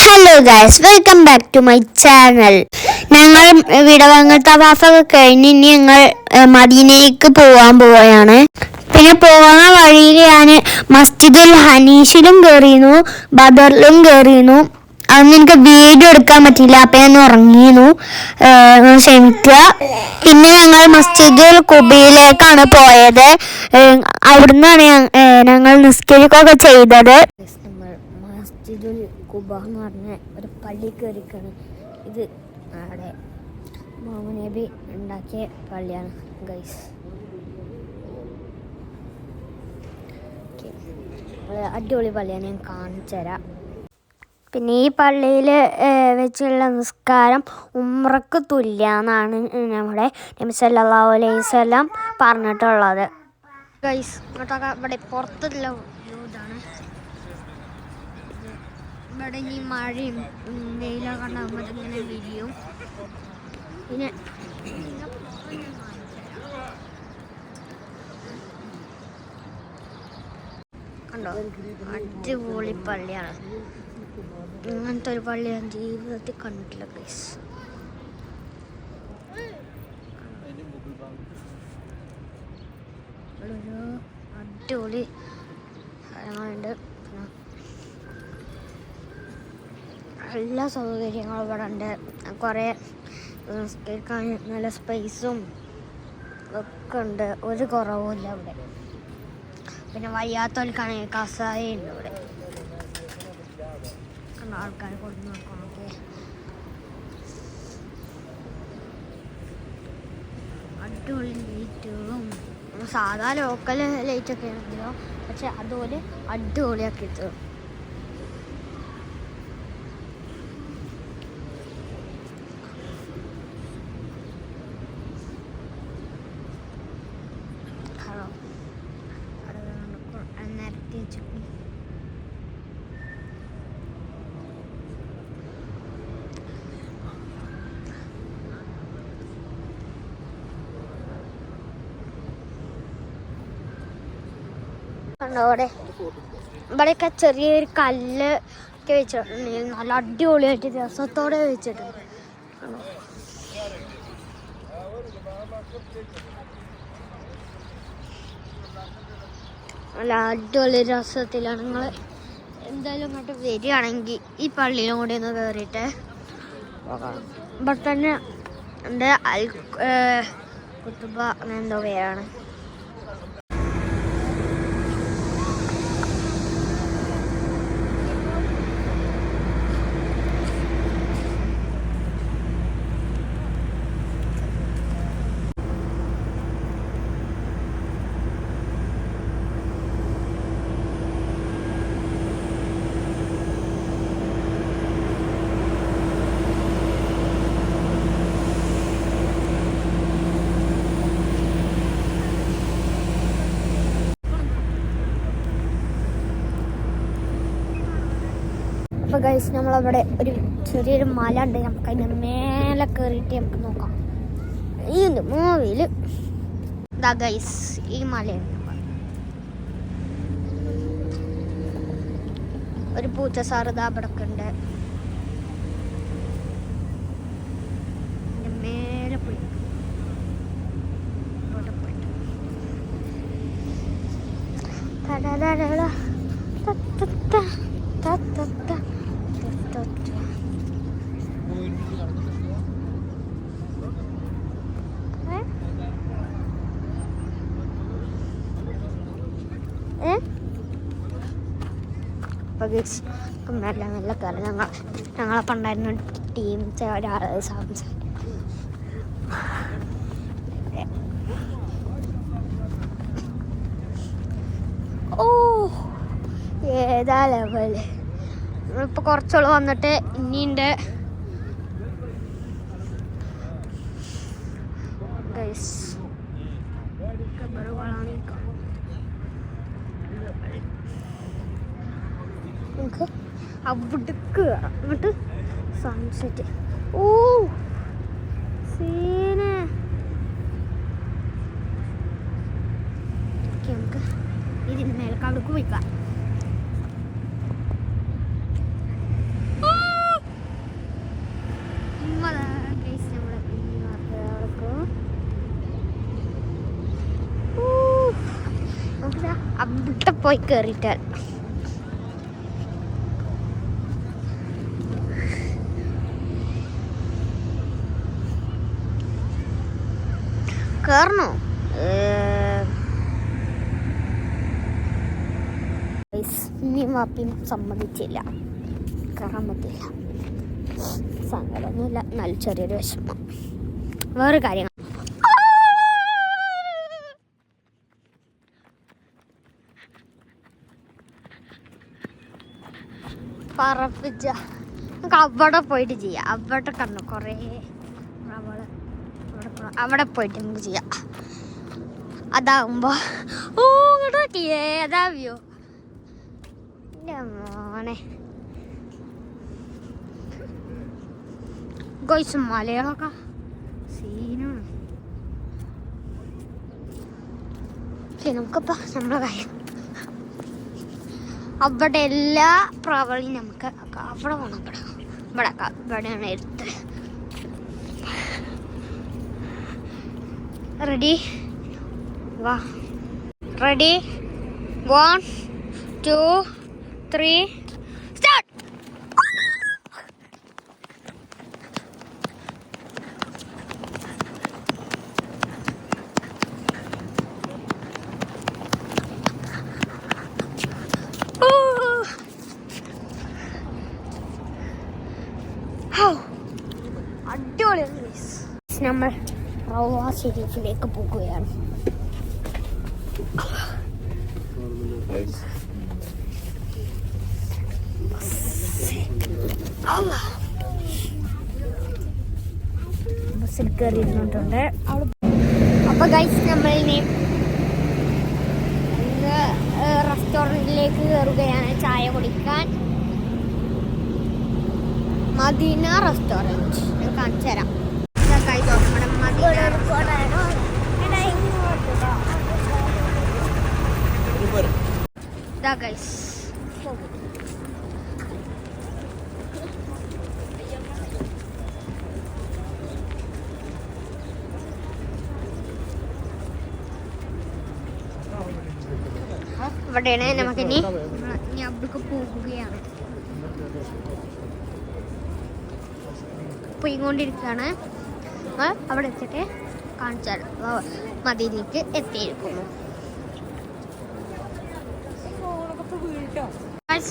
Hello guys welcome back to my channel ഞങ്ങൾ വിടവങ്ങൾ തവാഫൊക്കെ കഴിഞ്ഞ് ഇനി ഞങ്ങൾ മദീനയിലേക്ക് പോവാൻ പോവുകയാണ്. പിന്നെ പോകുന്ന വഴിയിൽ ഞാൻ മസ്ജിദുൽ ഹനീഷിലും കയറിയിരുന്നു ബദറിലും കയറിയിരുന്നു അതൊന്നും എനിക്ക് വീഡിയോ എടുക്കാൻ പറ്റിയില്ല. അപ്പം ഞാൻ ഉറങ്ങിയിരുന്നു. ക്ഷമിക്കുക. പിന്നെ ഞങ്ങൾ മസ്ജിദുൽ കുബിയിലേക്കാണ് പോയത്. അവിടുന്നാണ് ഞങ്ങൾ നിസ്കരിക്കുകയൊക്കെ ചെയ്തത്. നമ്മൾ മസ്ജിദുൽ കുബ എന്ന് പറഞ്ഞ ഒരു പള്ളി കയറിക്കാണ് ഇത് അവിടെ മോമനബി നബി ഉണ്ടാക്കിയ പള്ളിയാണ് ഗൈസ് അടിപൊളി പള്ളിയാണ്. ഞാൻ കാണിച്ചു തരാം പിന്നെ ഈ പള്ളിയിൽ വെച്ചുള്ള നിസ്കാരം ഉമ്രക്ക് തുല്യാന്നാണ് നമ്മുടെ നബി സല്ലല്ലാഹു അലൈഹി വസല്ലം പറഞ്ഞിട്ടുള്ളത്. ഗൈസ് ഇങ്ങോട്ടൊക്കെ ഇവിടെ പുറത്തുള്ള ഇതാണ്. ഇവിടെ ഈ മഴയും വെയിലൊക്കെ ഉണ്ടാകുമ്പോൾ ഇങ്ങനെ വിരിയും. പിന്നെ കണ്ടോ? അടിപൊളി പള്ളിയാണ്. ഇങ്ങനത്തെ ഒരു പള്ളി ഞാൻ ജീവിതത്തിൽ കണ്ടിട്ടില്ല പ്ലീസ് ഒരു അടിപൊളി സ്ഥലങ്ങളുണ്ട്. എല്ലാ സൗകര്യങ്ങളും ഇവിടെ ഉണ്ട്. കുറേ നിസ്കരിക്കാൻ നല്ല സ്പേസും ഒക്കെ ഉണ്ട്. ഒരു കുറവുമില്ല ഇവിടെ. പിന്നെ വയ്യാത്തവർക്കാണെങ്കിൽ കസായുണ്ട് ഇവിടെ. കണ്ടോ ആൾക്കാർ നോക്കാം ഓക്കെ അടിപൊളി ലൈറ്റുകളും സാധാ ലോക്കൽ ലൈറ്റൊക്കെ ആണെങ്കിലോ പക്ഷെ അതുപോലെ അടിപൊളിയാക്കി തരും ഹലോ അവിടെ നിരത്തി വെച്ചിട്ടുണ്ട് കണ്ടോ അവിടെ? ഇവിടെയൊക്കെ ചെറിയൊരു കല്ല് ഒക്കെ വെച്ചിട്ടുണ്ട് നല്ല അടിപൊളിയായിട്ട് രസത്തോടെ വെച്ചിട്ടുണ്ട്. നല്ല അടിപൊളി രസത്തിലാണ് നിങ്ങൾ എന്തായാലും ഇങ്ങോട്ട് വരികയാണെങ്കിൽ ഈ പള്ളിയിലും കൂടി ഒന്ന് കയറിയിട്ട് ഇവിടെ തന്നെ എന്റെ അൽ കുത്തുബ അങ്ങനെ എന്തോ പേരാണ്. അപ്പോൾ ഗൈസ് നമ്മളവിടെ ഒരു ചെറിയൊരു മല ഉണ്ട്. നമുക്ക് അതിന്റെ മേലെ കയറിയിട്ട് നമുക്ക് നോക്കാം. ഈ ഉണ്ട് മൂവിയിൽ ഇതാ ഗൈസ് ഈ മലയുണ്ട്. ഒരു പൂച്ച സാറ് ഇതാ അവിടെ ഉണ്ട്. മേലെ പോയി. അവിടെ പോയിട്ട്. അപ്പൊ guys, നല്ല നല്ല കയറി ഞങ്ങൾ ഞങ്ങളപ്പം ഉണ്ടായിരുന്ന ടീം ഒരാൾ സംസാരിക്കും ഓ ഏതാ ലെവൽ ഇപ്പൊ കുറച്ചോളം വന്നിട്ട് ഇനിയുണ്ട് നമുക്ക് അവിടേക്ക് കയറാം എന്നിട്ട് സൺസെറ്റ് ഓ സീന്. നമുക്ക് ഇതിന് മേൽക്കാവിലേക്ക് പോയിക്കാം. അവിടെ പോയി കയറിയിട്ടാൽ കയറണോ ഇനി മാപ്പിയും സമ്മതിച്ചില്ല. കയറാൻ പറ്റില്ല. സങ്കടമൊന്നുമില്ല. നല്ല ചെറിയൊരു വിഷമം. വേറെ കാര്യങ്ങൾ പറപ്പിച്ച. നമുക്ക് അവിടെ പോയിട്ട് ചെയ്യാം. അവിടെ കണ്ടു കുറേ അവിടെ പോയിട്ട് നമുക്ക് ചെയ്യാം. അതാവുമ്പോ ഓ ഇങ്ങോട്ട് നോക്കിയേ അതാ വ്യൂ എന്റെ മോനെ. ഗോയ്സ് മലയാളമൊക്കെ സീനാണ് പക്ഷെ നമുക്കിപ്പോൾ കാര്യം. അവിടെ എല്ലാ പ്രാവളിയും നമുക്ക് അവിടെ വേണം ഇവിടെ ഇവിടെ ഇവിടെയാണ് എടുത്ത് റെഡി വാ. Ready one two three start അടിപൊളിയാണ്. നമ്മൾ റവ ഷെരീഫിലേക്ക് പോകുകയാണ് ബസ്സിൽ കയറി ഇരുന്നിട്ടുണ്ട് അപ്പൊ ഗൈസ് നമ്മൾ ഇനി റെസ്റ്റോറന്റിലേക്ക് കയറുകയാണ് ചായ കുടിക്കാൻ. മദീന റെസ്റ്റോറന്റ് ഞാൻ കാണിച്ചു തരാം ഇവിടെയാണ് നമുക്കിനി അവിടേക്ക് പോകുകയാണ് പോയിക്കൊണ്ടിരിക്കുകയാണ്. ആ, അവിടെ എത്തിയിട്ട് കാണിച്ചാൽ മതിയിലേക്ക് എത്തിയിരിക്കുന്നു.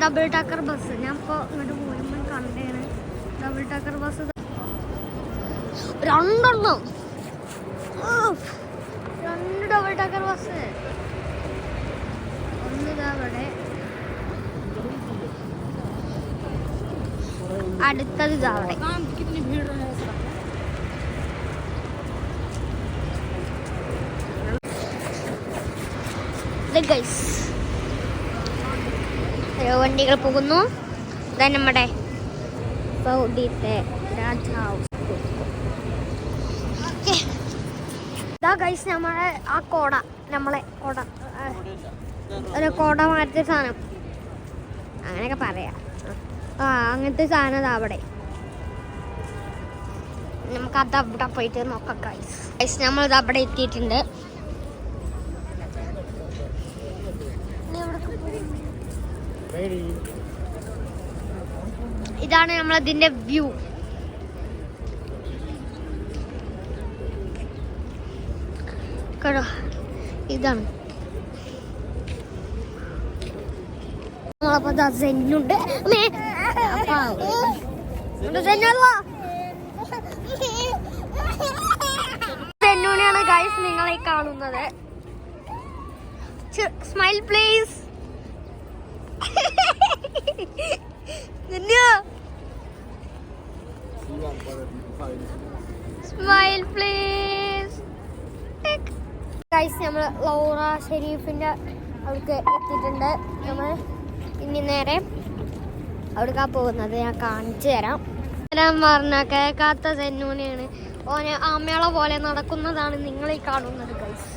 ഡബിൾ ടാക്കർ ബസ് ഞാൻ ഇപ്പോൾ ഇങ്ങോട്ട് പോയുമ്പോൾ കണ്ടേണ് ഡബിൾ ടാക്കർ ബസ് രണ്ടെണ്ണം. രണ്ട് ഡബിൾ ടാക്കർ ബസ് ഒന്ന് ഇതാ അവിടെ. അടുത്തത് ഇതാ ഇത് ഗൈസ് വണ്ടികൾ പോകുന്നു. ഇതാ നമ്മുടെ സൗദിത്തെ രാജാവ്. ഇതാ ഗൈസ് നമ്മളെ ആ കോട നമ്മളെ കോട ഒരു കോട മാറ്റ സാധനം. അങ്ങനെയൊക്കെ പറയാം. ആ അങ്ങനത്തെ സാധനം ഇതാ അവിടെ. നമുക്ക് അത് അവിടെ പോയിട്ട് നോക്കാം ഗൈസ് ഗൈസ് നമ്മളിത് അവിടെ എത്തിയിട്ടുണ്ട്. ഇതാണ് നമ്മളതിന്റെ വ്യൂ. കേട്ടോ ഇതാണ്. നമ്മളപ്പോ ഗൈസ് നിങ്ങളെ കാണുന്നത്. Smile please smile please guys നമ്മൾ ലോറ ഷെരീഫിന്റെ അവിടേക്ക് എത്തിയിട്ടുണ്ട്. നമ്മൾ ഇനി നേരെ അവിടേക്കാണ് പോകുന്നത്. ഞാൻ കാണിച്ചു തരാം. ഞാൻ പറഞ്ഞ കേൾക്കാത്ത സെന്നൂനെയാണ്. ഓനെ ആമേള പോലെ നടക്കുന്നതാണ് നിങ്ങൾ ഈ കാണുന്നത് ഗൈസ്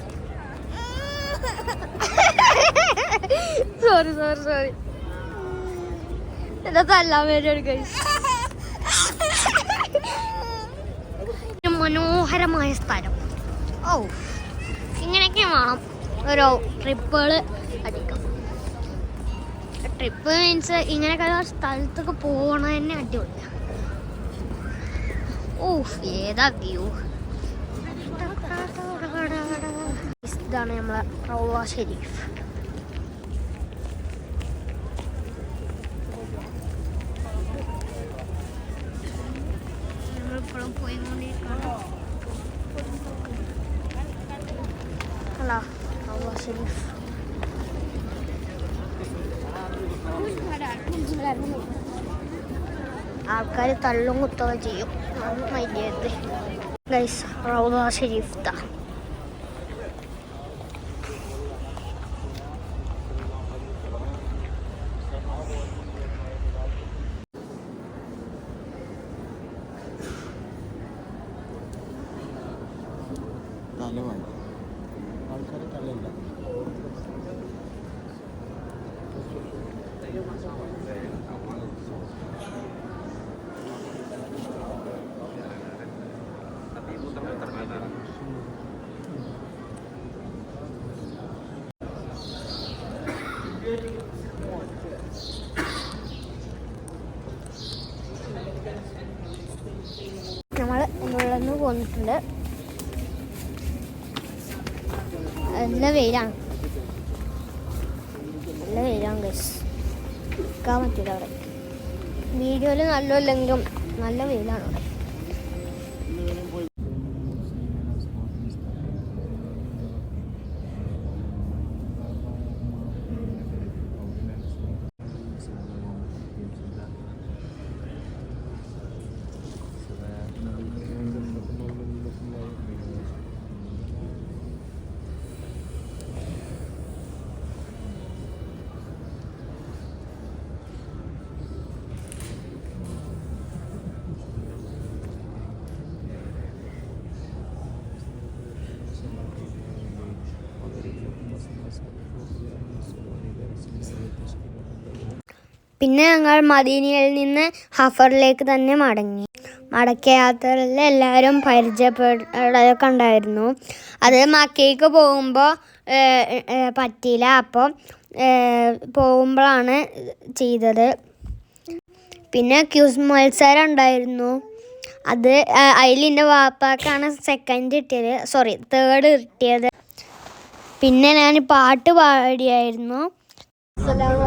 സോറി സോറി സോറി എന്താ തല്ലാൻ വേണ്ടി ഗൈസ് മനോഹരമായ സ്ഥലം. ഓ ഇങ്ങനെയൊക്കെ വേണം. ഒരു ട്രിപ്പുകൾ അടിക്കും. ട്രിപ്പ് മീൻസ് ഇങ്ങനെയൊക്കെ സ്ഥലത്തൊക്കെ പോകണ തന്നെ അടിപൊളിയാണ് ഓഫ് ഏതാ വ്യൂ ഇതാണ് നമ്മളെ റൗള ഷെരീഫ്. ആൾക്കാർ തള്ളും കുത്തുകയും ചെയ്യും. മൈദ്യത്തെ ഗൈസ് റൗദ ഷെരീഫ് നമ്മൾ ഇവിടെ നിന്ന് പോന്നിട്ടുണ്ട് നല്ല വെയിലാണ്. നല്ല വെയിലാണ് ഗസ് നിൽക്കാൻ പറ്റില്ല അവിടെ. വീഡിയോയിൽ നല്ലല്ലെങ്കിലും നല്ല വെയിലാണ് പിന്നെ ഞങ്ങൾ മദീനയിൽ നിന്ന് ഹഫറിലേക്ക് തന്നെ മടങ്ങി. മടക്കിയ യാത്രയിൽ എല്ലാവരും പരിചയപ്പെടലൊക്കെ ഉണ്ടായിരുന്നു. അത് മക്കയ്ക്ക് പോകുമ്പോൾ പറ്റിയില്ല. അപ്പോൾ പോകുമ്പോഴാണ് ചെയ്തത്. പിന്നെ ക്യൂസ് മത്സരം ഉണ്ടായിരുന്നു അത് അതിൽ വാപ്പാക്കാണ് സെക്കൻഡ് കിട്ടിയത്. സോറി തേർഡ് കിട്ടിയത്. പിന്നെ ഞാൻ പാട്ട് പാടിയായിരുന്നു. അസ്സലാമു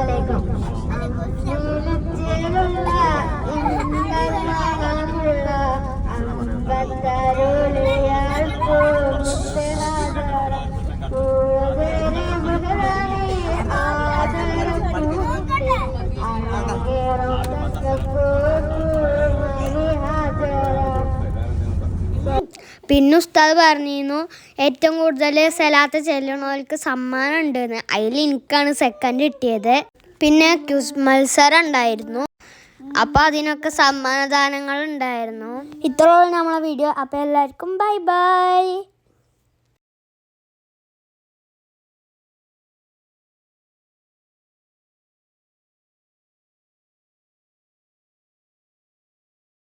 പിന്നെ ഉസ്താദ് പറഞ്ഞിരുന്നു ഏറ്റവും കൂടുതൽ സലാത്ത് ചെല്ലണവർക്ക് സമ്മാനം ഉണ്ടെന്ന്. അതിൽ എനിക്കാണ് സെക്കൻഡ് കിട്ടിയത്. പിന്നെ ക്യൂസ് മത്സരം ഉണ്ടായിരുന്നു. അപ്പോൾ അതിനൊക്കെ സമ്മാനദാനങ്ങൾ ഉണ്ടായിരുന്നു ഇത്രയുള്ള നമ്മളെ വീഡിയോ. അപ്പൊ എല്ലാവർക്കും ബൈ ബൈ.